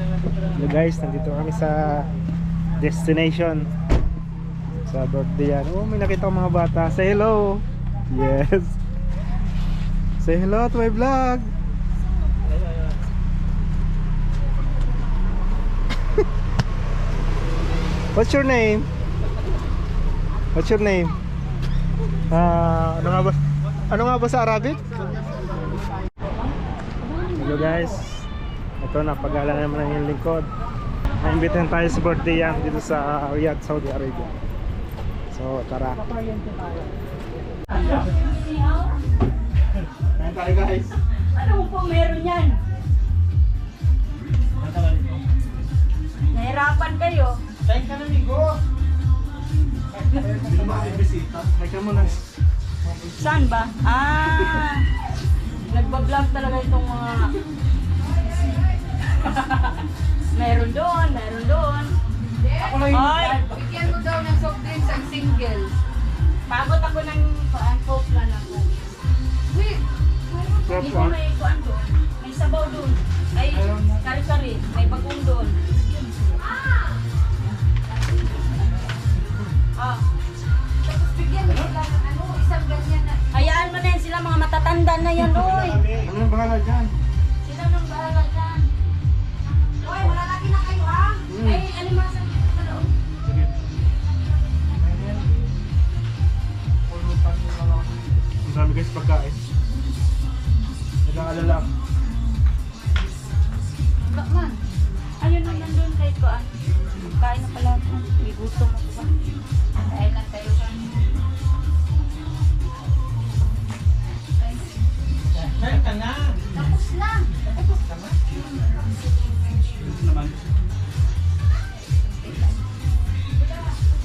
Hello guys, nandito kami sa destination sa birthday yan. Oh, may nakita ko mga bata. Say hello. Yes. Say hello to my vlog. What's your name? What's your name? Ah, ano nga ba? Ano nga ba sa Arabic? Hello guys. Ito na pag-ala na naman yung lingkod. Naimbitahan tayo sa birthday yan dito sa Riyadh, Saudi Arabia. So, tara. Kain tayo guys. Ano po meron yan? Nahirapan kayo. Kain ka na, Migo. Hindi naman kayo bisita. Kain ka muna. Saan ba? Ah! Nagbablog talaga itong mga... meron doon, meron doon. Ako lang Ay! Bigyan mo daw ng soft drinks ang single. Pagod ako ng kuan, coke lang ako. Wait! Hindi ko may kuan doon. May sabaw doon. May kari-kari. May bagong doon. Ah, Tapos bigyan mo sila ng ano, isang ganyan na. hayaan mo na yan sila mga matatanda na yan, oy. Ano yung bahala dyan? Bakman. Ayun na nandun kay Kuan. Kain na pala ako. May gutom ako ba? Dahil lang tayo ha. Tapos na.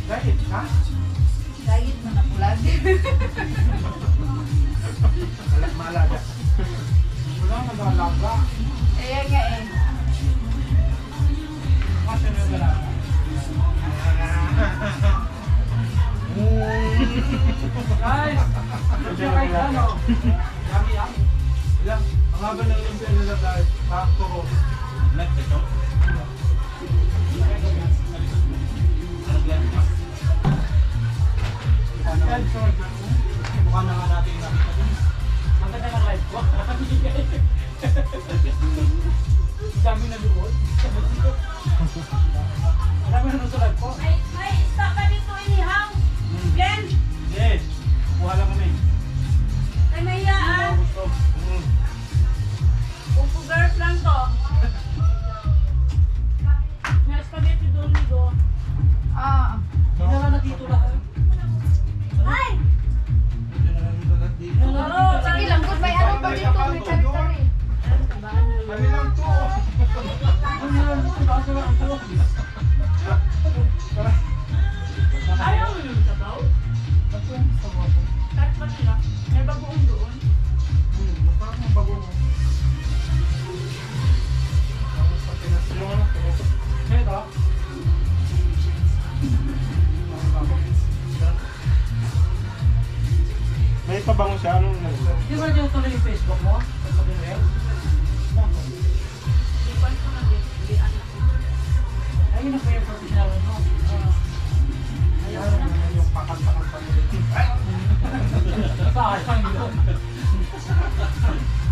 Diet ka? Diet mo na po lagi. Wala maalaga. Wala nag-alaga. Kaya nga eh. Guys, medyo kahit ano. Ilang, ang haba ng lumpia nila guys, sakto ko. Ang ganda ng live ko. Dami na luod. Dami na live ko. May, may stock ka dito inihaw. Glenn, Yes, kuha lang kami.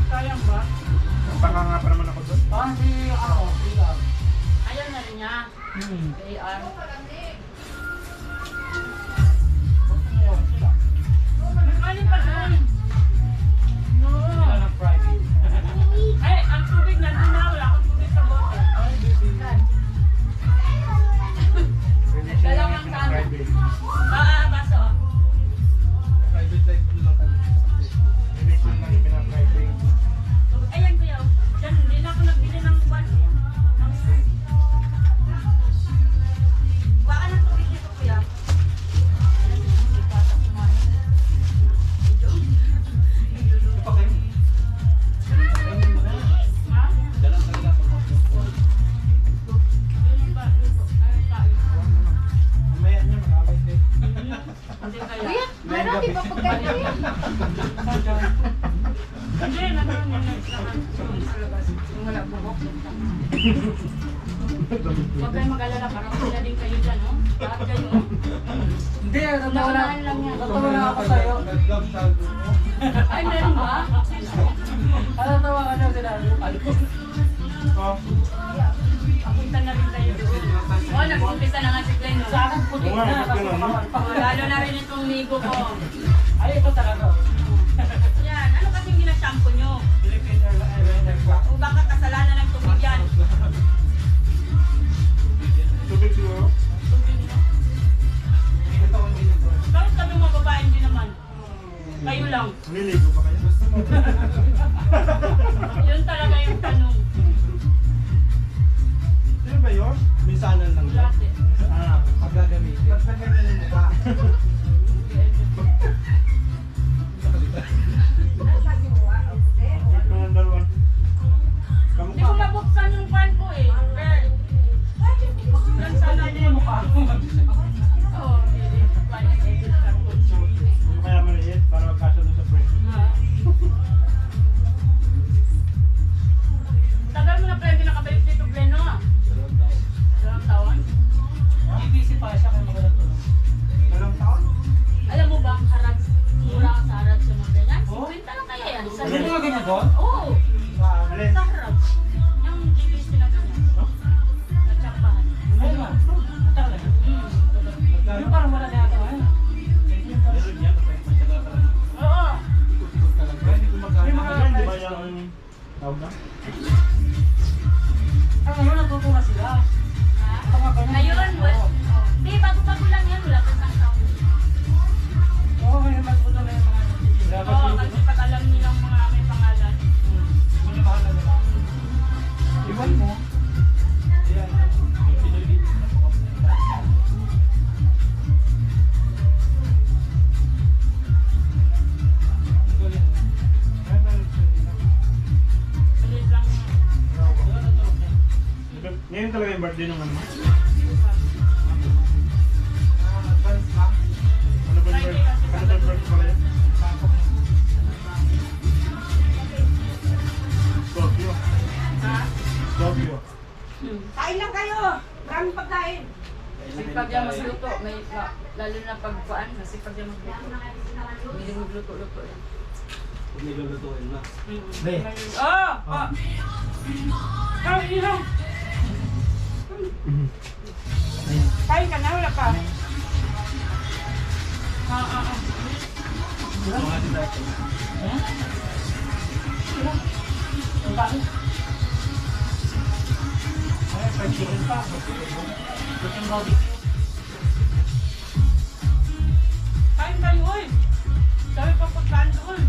Sayang ba? Baka nga pa naman ako doon. Parang si ano, si na rin niya. Hmm. Ar. Buhok. Huwag kayong mag-alala, parang sila kayo dyan, no? Lahat kayo, oh. Hindi, natawa na. Yan. Natawa na ako sa'yo. Ay, meron ba? Natawa ka na sinabi ko. Oh. Papunta na rin kayo doon. Oh, nag-umpisa na nga si Glenn? Sa akin puti Oo na. Oh, lalo na rin itong migo ko. Ay, ito talaga. Yan, ano kasing ginashampoo nyo? Kayo Sa Ano doon? Oo, Alin? sa masipag yan magluto. Hindi magluto-luto yan. Huwag nilulutuin na. Hmm. Be. Oh! Oh! Oh, ilaw! Kain ka na, wala pa. Ah, ah, ah. Mga si Dati. Ang bakit? Ay, fried chicken pa. Chicken barbecue. Kain tayo, oy! Sabi pa pagkaan doon.